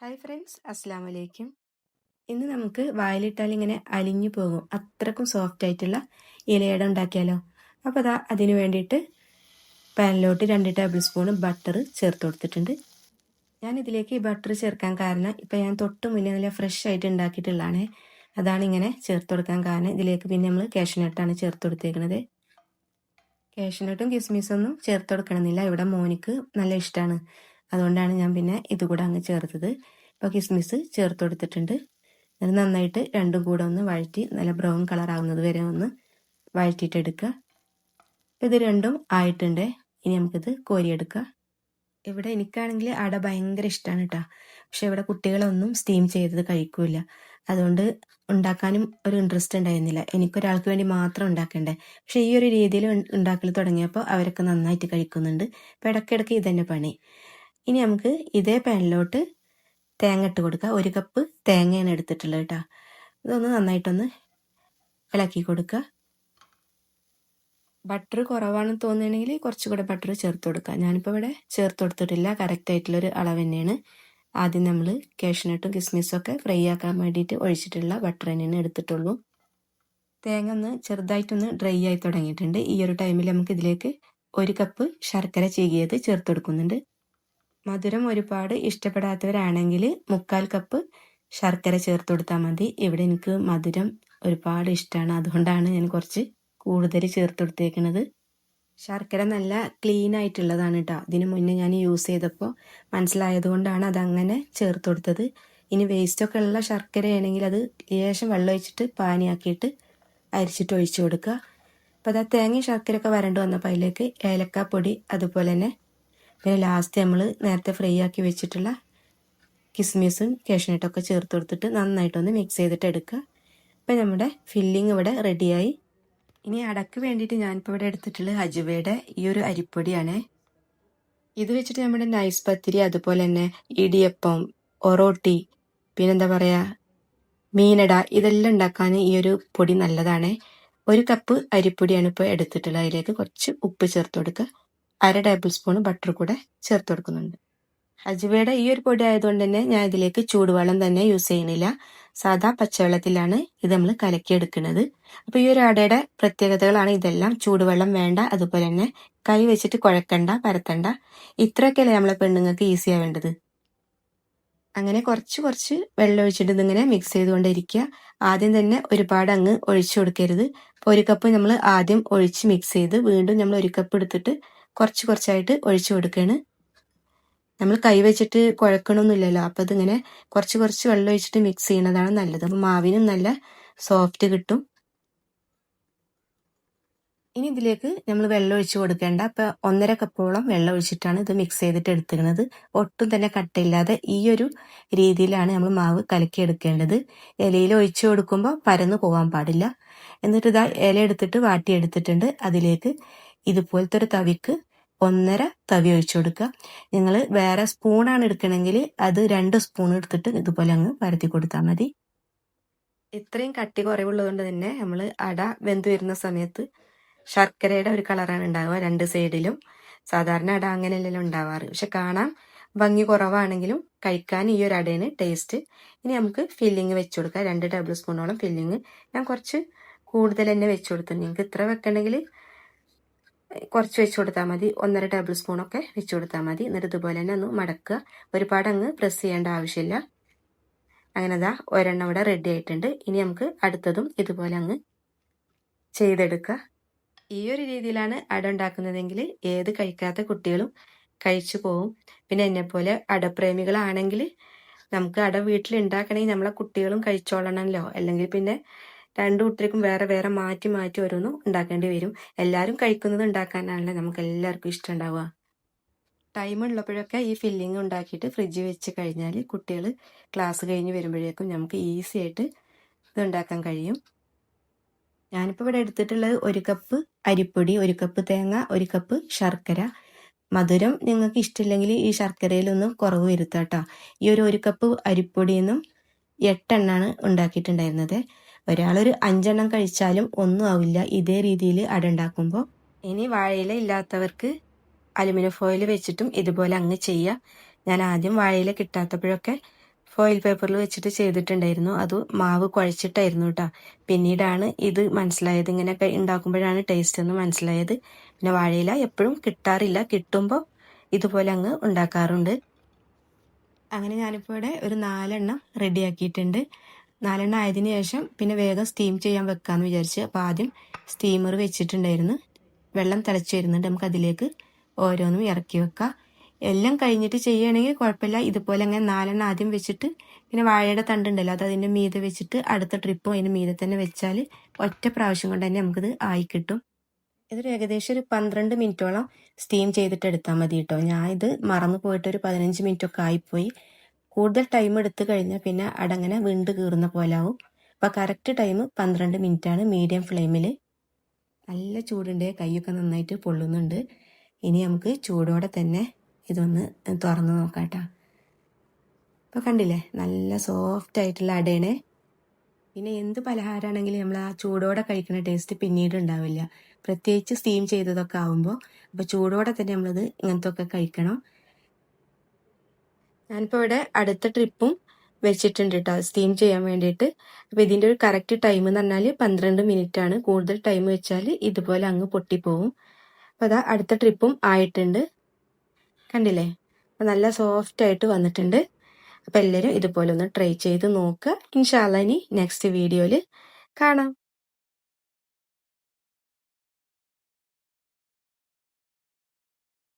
Hi friends അസ്സാം വലൈക്കും ഇന്ന് നമുക്ക് വായിലിട്ടാൽ ഇങ്ങനെ അലിഞ്ഞു പോകും. അത്രക്കും സോഫ്റ്റ് ആയിട്ടുള്ള ഇലയട ഉണ്ടാക്കിയാലോ? അപ്പോൾ അതാ അതിന് വേണ്ടിയിട്ട് പാനിലോട്ട് രണ്ട് ടേബിൾ സ്പൂൺ ബട്ടർ ചേർത്ത് കൊടുത്തിട്ടുണ്ട്. ഞാൻ ഇതിലേക്ക് ഈ ബട്ടർ ചേർക്കാൻ കാരണം ഇപ്പം ഞാൻ തൊട്ട് മുന്നേ നല്ല ഫ്രഷ് ആയിട്ട് ഉണ്ടാക്കിയിട്ടുള്ളതാണ്. അതാണ് ഇങ്ങനെ ചേർത്ത് കൊടുക്കാൻ കാരണം. ഇതിലേക്ക് പിന്നെ നമ്മൾ കാഷ്നട്ടാണ് ചേർത്ത് കൊടുത്തേക്കുന്നത് കാഷ്നട്ടും കിസ്മിസൊന്നും ചേർത്ത് കൊടുക്കണമെന്നില്ല. ഇവിടെ മോനിക്ക് നല്ല ഇഷ്ടമാണ് അതുകൊണ്ടാണ് ഞാൻ പിന്നെ ഇതുകൂടെ അങ്ങ് ചേർത്തത്. ഇപ്പോൾ കിസ്മിസ് ചേർത്ത് കൊടുത്തിട്ടുണ്ട്. അത് നന്നായിട്ട് രണ്ടും കൂടെ ഒന്ന് വഴറ്റി നല്ല ബ്രൗൺ കളർ ആവുന്നത് വരെ ഒന്ന് വഴറ്റിയിട്ടെടുക്കുക ഇത് രണ്ടും ആയിട്ടുണ്ട്. ഇനി നമുക്കിത് കോരിയെടുക്കുക. ഇവിടെ എനിക്കാണെങ്കിൽ അട ഭയങ്കര ഇഷ്ടമാണ് കേട്ടോ പക്ഷെ ഇവിടെ കുട്ടികളൊന്നും സ്റ്റീം ചെയ്തത് കഴിക്കൂല. അതുകൊണ്ട് ഉണ്ടാക്കാനും ഒരു ഇൻട്രസ്റ്റ് ഉണ്ടായിരുന്നില്ല. എനിക്കൊരാൾക്ക് വേണ്ടി മാത്രം ഉണ്ടാക്കണ്ടേ. പക്ഷെ ഈ ഒരു രീതിയിൽ ഉണ്ടാക്കൽ തുടങ്ങിയപ്പോൾ അവരൊക്കെ നന്നായിട്ട് കഴിക്കുന്നുണ്ട്. അപ്പോൾ ഇടയ്ക്കിടയ്ക്ക് ഇതന്നെ പണി. ഇനി നമുക്ക് ഇതേ പാനിലോട്ട് തേങ്ങ ഇട്ട് കൊടുക്കുക ഒരു കപ്പ് തേങ്ങയാണ് എടുത്തിട്ടുള്ളത് കേട്ടോ ഇതൊന്ന് നന്നായിട്ടൊന്ന് ഇളക്കി കൊടുക്കുക. ബട്ടർ കുറവാണെന്ന് തോന്നുകയാണെങ്കിൽ കുറച്ചുകൂടെ ബട്ടർ ചേർത്ത് കൊടുക്കുക. ഞാനിപ്പോൾ ഇവിടെ ചേർത്ത് കൊടുത്തിട്ടില്ല. കറക്റ്റ് ആയിട്ടുള്ളൊരു അളവ് തന്നെയാണ്. ആദ്യം നമ്മൾ കാഷ്നട്ടും കിസ്മിസും ഒക്കെ ഫ്രൈ ആക്കാൻ വേണ്ടിയിട്ട് ഒഴിച്ചിട്ടുള്ള ബട്ടർ തന്നെയാണ് എടുത്തിട്ടുള്ളൂ. തേങ്ങ ഒന്ന് ചെറുതായിട്ടൊന്ന് ഡ്രൈ ആയി തുടങ്ങിയിട്ടുണ്ട്. ഈ ഒരു ടൈമിൽ നമുക്ക് ഇതിലേക്ക് ഒരു കപ്പ് ശർക്കര ചീകിയത് ചേർത്ത് കൊടുക്കുന്നുണ്ട്. മധുരം ഒരുപാട് ഇഷ്ടപ്പെടാത്തവരാണെങ്കിൽ മുക്കാൽ കപ്പ് ശർക്കര ചേർത്ത് കൊടുത്താൽ മതി. ഇവിടെ എനിക്ക് മധുരം ഒരുപാട് ഇഷ്ടമാണ്. അതുകൊണ്ടാണ് ഞാൻ കുറച്ച് കൂടുതൽ ചേർത്ത് കൊടുത്തേക്കുന്നത് ശർക്കര നല്ല ക്ലീൻ ആയിട്ടുള്ളതാണ് കേട്ടോ ഇതിന് മുന്നേ ഞാൻ യൂസ് ചെയ്തപ്പോൾ മനസ്സിലായതുകൊണ്ടാണ് അതങ്ങനെ ചേർത്ത് കൊടുത്തത്. ഇനി വേസ്റ്റൊക്കെ ഉള്ള ശർക്കരയാണെങ്കിൽ അത് ലേശം വെള്ളം ഒഴിച്ചിട്ട് പാനിയാക്കിയിട്ട് അരിച്ചിട്ട് ഒഴിച്ചു കൊടുക്കുക. അപ്പോൾ അത് തേങ്ങയും ശർക്കരയൊക്കെ വരണ്ട് വന്നപ്പോൾ അതിലേക്ക് ഏലക്കാപ്പൊടി അതുപോലെ തന്നെ പിന്നെ ലാസ്റ്റ് നമ്മൾ നേരത്തെ ഫ്രൈ ആക്കി വെച്ചിട്ടുള്ള കിസ്മിസും കാഷ്നട്ടൊക്കെ ചേർത്ത് കൊടുത്തിട്ട് നന്നായിട്ടൊന്ന് മിക്സ് ചെയ്തിട്ട് എടുക്കുക. ഇപ്പം നമ്മുടെ ഫില്ലിങ് ഇവിടെ റെഡിയായി ഇനി അടക്ക് വേണ്ടിയിട്ട് ഞാനിപ്പോൾ ഇവിടെ എടുത്തിട്ടുള്ള അജുവയുടെ ഈ ഒരു അരിപ്പൊടിയാണ്. ഇത് വെച്ചിട്ട് നമ്മുടെ നൈസ് പത്തിരി അതുപോലെ തന്നെ ഇടിയപ്പം ഒറോട്ടി പിന്നെന്താ പറയുക മീനട ഇതെല്ലാം ഉണ്ടാക്കാൻ ഈ ഒരു പൊടി നല്ലതാണ്. ഒരു കപ്പ് അരിപ്പൊടിയാണ് ഇപ്പോൾ എടുത്തിട്ടുള്ളത്. അതിലേക്ക് കുറച്ച് ഉപ്പ് ചേർത്ത് കൊടുക്കുക. അര ടേബിൾ സ്പൂൺ ബട്ടർ കൂടെ ചേർത്ത് കൊടുക്കുന്നുണ്ട്. അജുവയുടെ ഈ ഒരു പൊടി ആയതുകൊണ്ട് തന്നെ ഞാൻ ഇതിലേക്ക് ചൂടുവെള്ളം തന്നെ യൂസ് ചെയ്യുന്നില്ല. സാധാ പച്ചവെള്ളത്തിലാണ് ഇത് നമ്മൾ കലക്കിയെടുക്കുന്നത്. അപ്പൊ ഈ ഒരു അടയുടെ പ്രത്യേകതകളാണ് ഇതെല്ലാം. ചൂടുവെള്ളം വേണ്ട അതുപോലെ തന്നെ കൈ വെച്ചിട്ട് കുഴക്കണ്ട പരത്തണ്ട. ഇത്രയൊക്കെയല്ലേ നമ്മളെ പെണ്ണുങ്ങൾക്ക് ഈസി ആവേണ്ടത്. അങ്ങനെ കുറച്ച് കുറച്ച് വെള്ളം ഒഴിച്ചിട്ട് ഇങ്ങനെ മിക്സ് ചെയ്തുകൊണ്ടിരിക്കുക. ആദ്യം തന്നെ ഒരുപാട് അങ്ങ് ഒഴിച്ചു കൊടുക്കരുത്. ഒരു കപ്പ് നമ്മൾ ആദ്യം ഒഴിച്ച് മിക്സ് ചെയ്ത് വീണ്ടും നമ്മൾ ഒരു കപ്പ് എടുത്തിട്ട് കുറച്ച് കുറച്ചായിട്ട് ഒഴിച്ചു കൊടുക്കുകയാണ് നമ്മൾ കൈ വെച്ചിട്ട് കുഴക്കണമൊന്നുമില്ലല്ലോ അപ്പം അതിങ്ങനെ കുറച്ച് കുറച്ച് വെള്ളം ഒഴിച്ചിട്ട് മിക്സ് ചെയ്യണതാണ് നല്ലത്. അപ്പം മാവിനും നല്ല സോഫ്റ്റ് കിട്ടും. ഇനി ഇതിലേക്ക് നമ്മൾ വെള്ളം ഒഴിച്ച് കൊടുക്കേണ്ട. അപ്പം ഒന്നര കപ്പോളം വെള്ളം ഒഴിച്ചിട്ടാണ് ഇത് മിക്സ് ചെയ്തിട്ട് എടുത്തിരുന്നത് ഒട്ടും തന്നെ കട്ടയില്ലാതെ ഈ ഒരു രീതിയിലാണ് നമ്മൾ മാവ് കലക്കി എടുക്കേണ്ടത്. ഇലയിൽ ഒഴിച്ചു കൊടുക്കുമ്പോൾ പരന്നു പോകാൻ പാടില്ല. എന്നിട്ട് ഇതാ ഇല എടുത്തിട്ട് വാട്ടി വാട്ടിയെടുത്തിട്ടുണ്ട് അതിലേക്ക് ഇതുപോലത്തെ ഒരു തവിക്ക് ഒന്നര തവി ഒഴിച്ചു കൊടുക്കുക. നിങ്ങൾ വേറെ സ്പൂണാണ് എടുക്കണമെങ്കിൽ അത് രണ്ട് സ്പൂൺ എടുത്തിട്ട് ഇതുപോലെ അങ്ങ് പരത്തി കൊടുത്താൽ മതി. ഇത്രയും കട്ടി കുറവുള്ളതുകൊണ്ട് തന്നെ നമ്മൾ അട വെന്ത് വരുന്ന സമയത്ത് ശർക്കരയുടെ ഒരു കളറാണ് ഉണ്ടാവുക രണ്ട് സൈഡിലും സാധാരണ അട അങ്ങനെയല്ലല്ലോ ഉണ്ടാവാറ്. പക്ഷെ കാണാൻ ഭംഗി കുറവാണെങ്കിലും കഴിക്കാൻ ഈ ഒരു അടയാണ് ടേസ്റ്റ് ഇനി നമുക്ക് ഫില്ലിങ് വെച്ച് കൊടുക്കാം. രണ്ട് ടേബിൾ സ്പൂണോളം ഫില്ലിങ് ഞാൻ കുറച്ച് കൂടുതൽ തന്നെ വെച്ച് കൊടുത്തു നിങ്ങൾക്ക് ഇത്ര വെക്കണമെങ്കിൽ കുറച്ച് വെച്ച് കൊടുത്താൽ മതി. ഒന്നര ടേബിൾ സ്പൂണൊക്കെ വെച്ച് കൊടുത്താൽ മതി. എന്നിട്ട് ഇതുപോലെ തന്നെ ഒന്ന് മടക്കുക. ഒരുപാട് അങ്ങ് പ്രസ് ചെയ്യേണ്ട ആവശ്യമില്ല. അങ്ങനെ അതാ ഒരെണ്ണം ഇവിടെ റെഡി ആയിട്ടുണ്ട്. ഇനി നമുക്ക് അടുത്തതും ഇതുപോലെ അങ്ങ് ചെയ്തെടുക്കുക ഈ ഒരു രീതിയിലാണ് അട ഉണ്ടാക്കുന്നതെങ്കിൽ ഏത് കഴിക്കാത്ത കുട്ടികളും കഴിച്ചു പോവും. പിന്നെ എന്നെപ്പോലെ അടപ്രേമികളാണെങ്കിൽ നമുക്ക് അട വീട്ടിൽ ഉണ്ടാക്കണമെങ്കിൽ നമ്മളെ കുട്ടികളും കഴിച്ചോളണമല്ലോ. അല്ലെങ്കിൽ പിന്നെ രണ്ടു കൂട്ടർക്കും വേറെ വേറെ മാറ്റി മാറ്റി ഓരോന്നും ഉണ്ടാക്കേണ്ടി വരും. എല്ലാവരും കഴിക്കുന്നത് ഉണ്ടാക്കാനാണല്ലേ നമുക്ക് എല്ലാവർക്കും ഇഷ്ടം ഉണ്ടാവുക. ടൈം ഉള്ളപ്പോഴൊക്കെ ഈ ഫില്ലിങ് ഉണ്ടാക്കിയിട്ട് ഫ്രിഡ്ജിൽ വെച്ച് കഴിഞ്ഞാൽ കുട്ടികൾ ക്ലാസ് കഴിഞ്ഞ് വരുമ്പോഴേക്കും നമുക്ക് ഈസി ആയിട്ട് ഇത് ഉണ്ടാക്കാൻ കഴിയും. ഞാനിപ്പോൾ ഇവിടെ എടുത്തിട്ടുള്ളത് ഒരു കപ്പ് അരിപ്പൊടി ഒരു കപ്പ് തേങ്ങ ഒരു കപ്പ് ശർക്കര. മധുരം നിങ്ങൾക്ക് ഇഷ്ടമില്ലെങ്കിൽ ഈ ശർക്കരയിലൊന്നും കുറവ് വരുത്താട്ടോ. ഈ ഒരു ഒരു കപ്പ് അരിപ്പൊടിയിൽ നിന്നും എട്ടെണ്ണാണ് ഉണ്ടാക്കിയിട്ടുണ്ടായിരുന്നത്. ഒരാളൊരു അഞ്ചെണ്ണം കഴിച്ചാലും ഒന്നും ആവില്ല. ഇതേ രീതിയിൽ അട ഉണ്ടാക്കുമ്പോൾ ഇനി വാഴയില ഇല്ലാത്തവർക്ക് അലുമിനിയം ഫോയിൽ വെച്ചിട്ടും ഇതുപോലെ അങ്ങ് ചെയ്യാം. ഞാൻ ആദ്യം വാഴയില കിട്ടാത്തപ്പോഴൊക്കെ ഫോയിൽ പേപ്പറിൽ വെച്ചിട്ട് ചെയ്തിട്ടുണ്ടായിരുന്നു. അത് മാവ് കുഴച്ചിട്ടായിരുന്നു കേട്ടോ പിന്നീടാണ് ഇത് മനസ്സിലായത്. ഇങ്ങനെയൊക്കെ ഉണ്ടാക്കുമ്പോഴാണ് ടേസ്റ്റ് എന്ന് മനസ്സിലായത്. പിന്നെ വാഴയില എപ്പോഴും കിട്ടാറില്ല. കിട്ടുമ്പോൾ ഇതുപോലെ അങ്ങ് ഉണ്ടാക്കാറുണ്ട്. അങ്ങനെ ഞാനിപ്പോൾ ഇവിടെ ഒരു നാലെണ്ണം റെഡിയാക്കിയിട്ടുണ്ട് നാലെണ്ണം ആയതിനു ശേഷം പിന്നെ വേഗം സ്റ്റീം ചെയ്യാൻ വെക്കാമെന്ന് വിചാരിച്ച് അപ്പോൾ ആദ്യം സ്റ്റീമർ വെച്ചിട്ടുണ്ടായിരുന്നു. വെള്ളം തിളച്ച് വരുന്നുണ്ട്. നമുക്ക് അതിലേക്ക് ഓരോന്നും ഇറക്കി വെക്കാം. എല്ലാം കഴിഞ്ഞിട്ട് ചെയ്യുകയാണെങ്കിൽ കുഴപ്പമില്ല. ഇതുപോലെ അങ്ങനെ നാലെണ്ണം ആദ്യം വെച്ചിട്ട് പിന്നെ വാഴയുടെ തണ്ടുണ്ടല്ലോ അത് അതിന്റെ മീതെ വെച്ചിട്ട് അടുത്ത ട്രിപ്പും അതിന്റെ മീതെ തന്നെ വെച്ചാൽ ഒറ്റ പ്രാവശ്യം കൊണ്ട് തന്നെ നമുക്കിത് ആയി കിട്ടും. ഇതൊരു ഏകദേശം ഒരു പന്ത്രണ്ട് മിനിറ്റോളം സ്റ്റീം ചെയ്തിട്ട് എടുത്താൽ മതി കേട്ടോ. ഞാൻ ഇത് മറന്നു പോയിട്ട് ഒരു പതിനഞ്ച് മിനിറ്റൊക്കെ ആയിപ്പോയി. കൂടുതൽ ടൈം എടുത്തു കഴിഞ്ഞാൽ പിന്നെ അടങ്ങനെ വിണ്ട് കീറുന്ന പോലാവും. അപ്പോൾ കറക്റ്റ് ടൈം പന്ത്രണ്ട് ആണ് മീഡിയം ഫ്ലെയിമിൽ നല്ല ചൂടുണ്ട്. കൈയൊക്കെ നന്നായിട്ട് പൊള്ളുന്നുണ്ട്. ഇനി നമുക്ക് ചൂടോടെ തന്നെ ഇതൊന്ന് തുറന്ന് നോക്കാട്ടോ. അപ്പോൾ കണ്ടില്ലേ? നല്ല സോഫ്റ്റ് ആയിട്ടുള്ള അടയണേ പിന്നെ എന്ത് പലഹാരമാണെങ്കിലും നമ്മൾ ആ ചൂടോടെ കഴിക്കുന്ന ടേസ്റ്റ് പിന്നീട് ഉണ്ടാവില്ല. പ്രത്യേകിച്ച് സ്റ്റീം ചെയ്തതൊക്കെ ആവുമ്പോൾ അപ്പോൾ ചൂടോടെ തന്നെ നമ്മളത് ഇങ്ങനത്തെ ഒക്കെ കഴിക്കണം. ഞാനിപ്പോൾ ഇവിടെ അടുത്ത ട്രിപ്പും വെച്ചിട്ടുണ്ട് കേട്ടോ സ്റ്റീം ചെയ്യാൻ വേണ്ടിയിട്ട്. അപ്പോൾ ഇതിന്റെ ഒരു കറക്റ്റ് ടൈം എന്ന് പറഞ്ഞാൽ പന്ത്രണ്ട് മിനിറ്റ് ആണ്. കൂടുതൽ ടൈം വെച്ചാൽ ഇതുപോലെ അങ്ങ് പൊട്ടിപ്പോവും. അപ്പോൾ അതാ അടുത്ത ട്രിപ്പും ആയിട്ടുണ്ട്. കണ്ടില്ലേ? അപ്പോൾ നല്ല സോഫ്റ്റ് ആയിട്ട് വന്നിട്ടുണ്ട്. അപ്പോൾ എല്ലാവരും ഇതുപോലെ ഒന്ന് ട്രൈ ചെയ്ത് നോക്കുക. ഇൻഷാല്ല ഇനി നെക്സ്റ്റ് വീഡിയോയിൽ കാണാം.